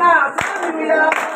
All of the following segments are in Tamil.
నా స్వామి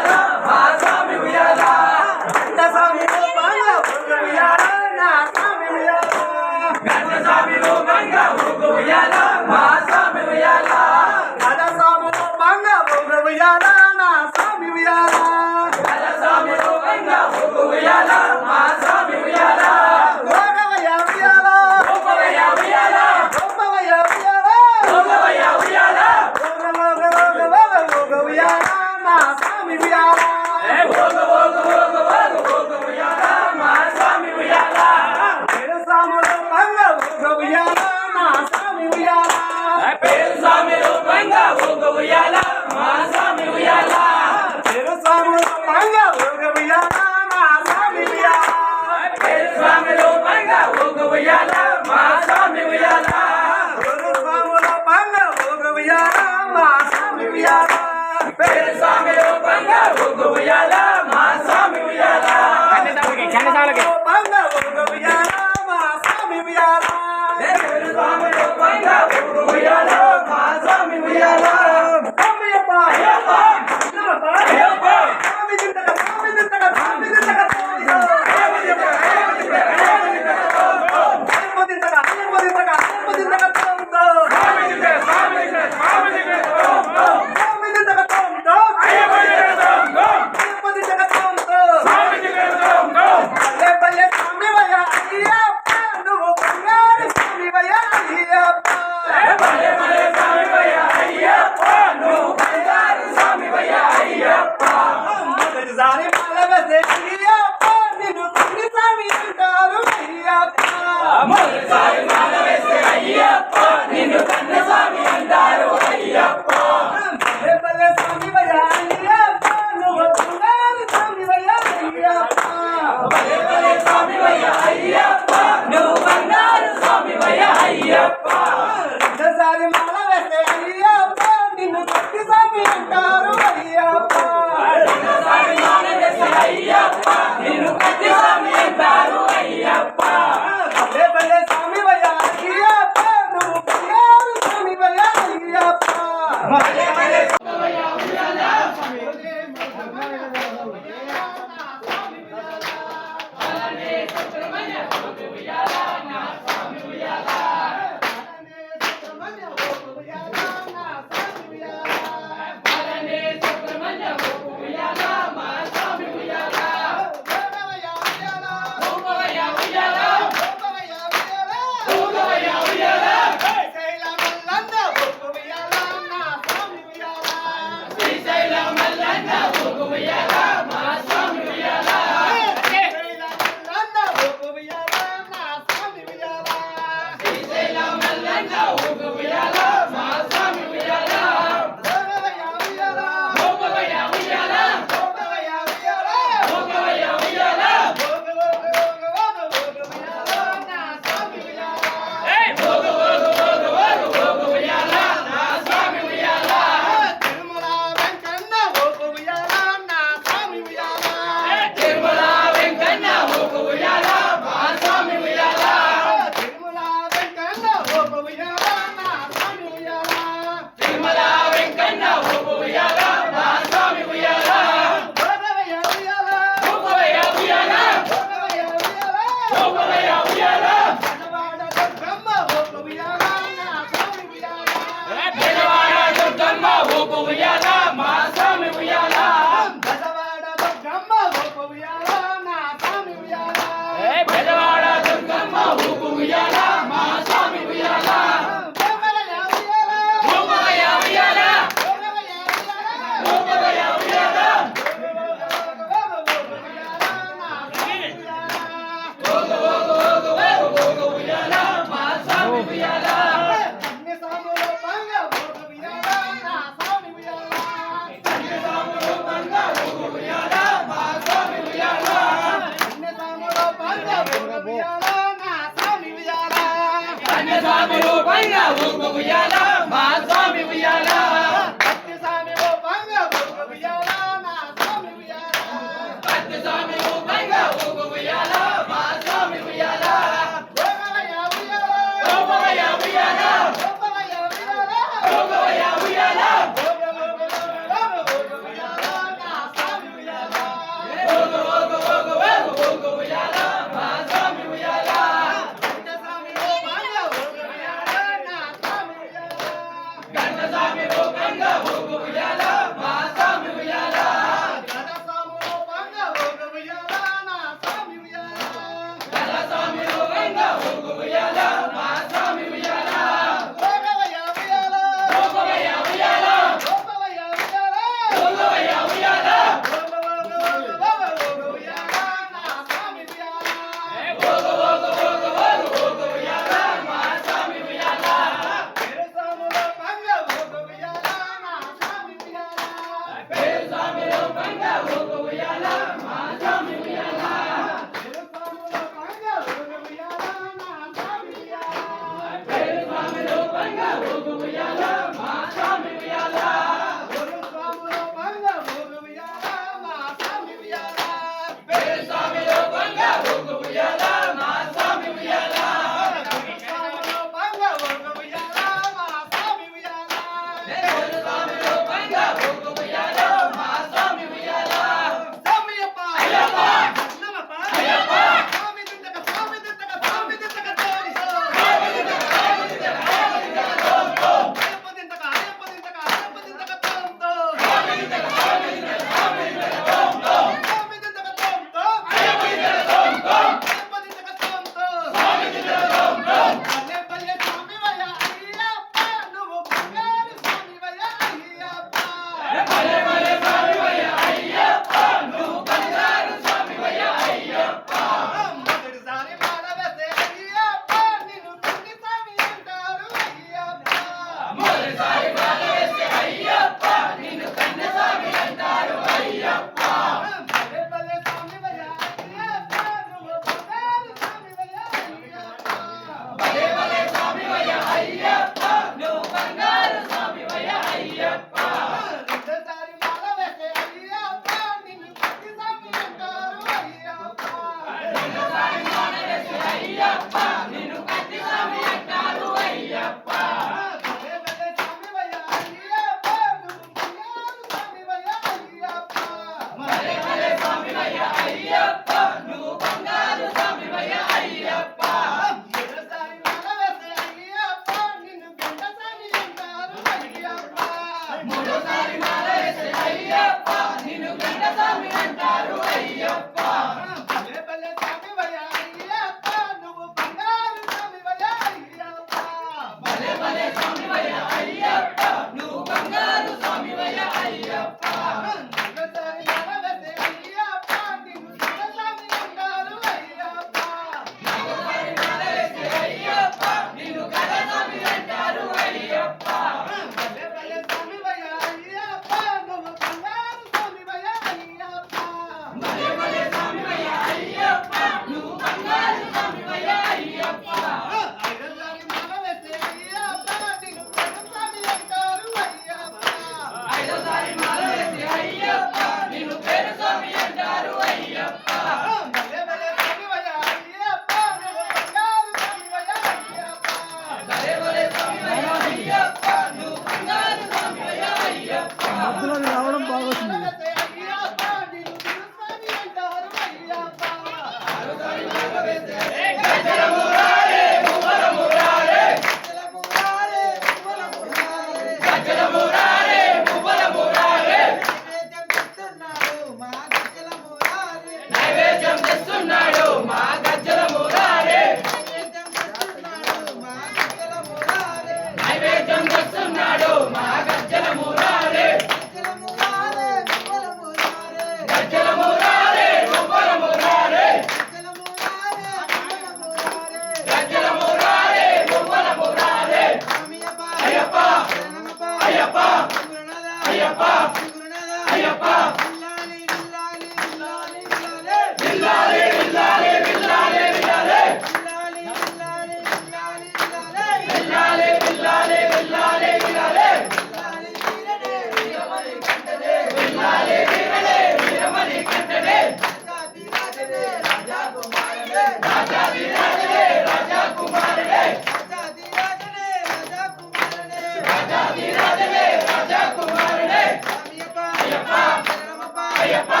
ஐயப்பா!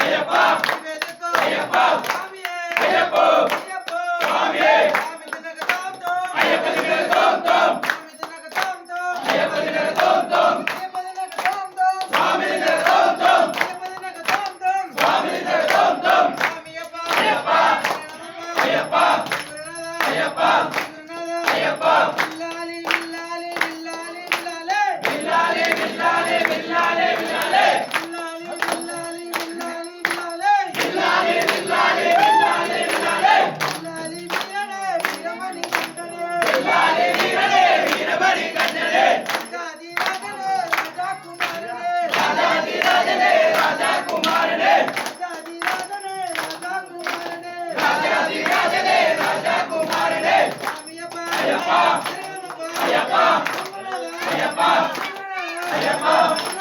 ஐயப்பா! ஐயப்பா! ஐயப்போ! சுவாமியே ஐயப்பனுக்கு தோம் தோம் ஐயப்பனுக்கு தோம் தோம் சுவாமிக்கு தோம் தோம் சுவாமிக்கு தோம் தோம் ஐயப்பா ஐயப்பா ஐயப்பா ஐயப்பா! 买两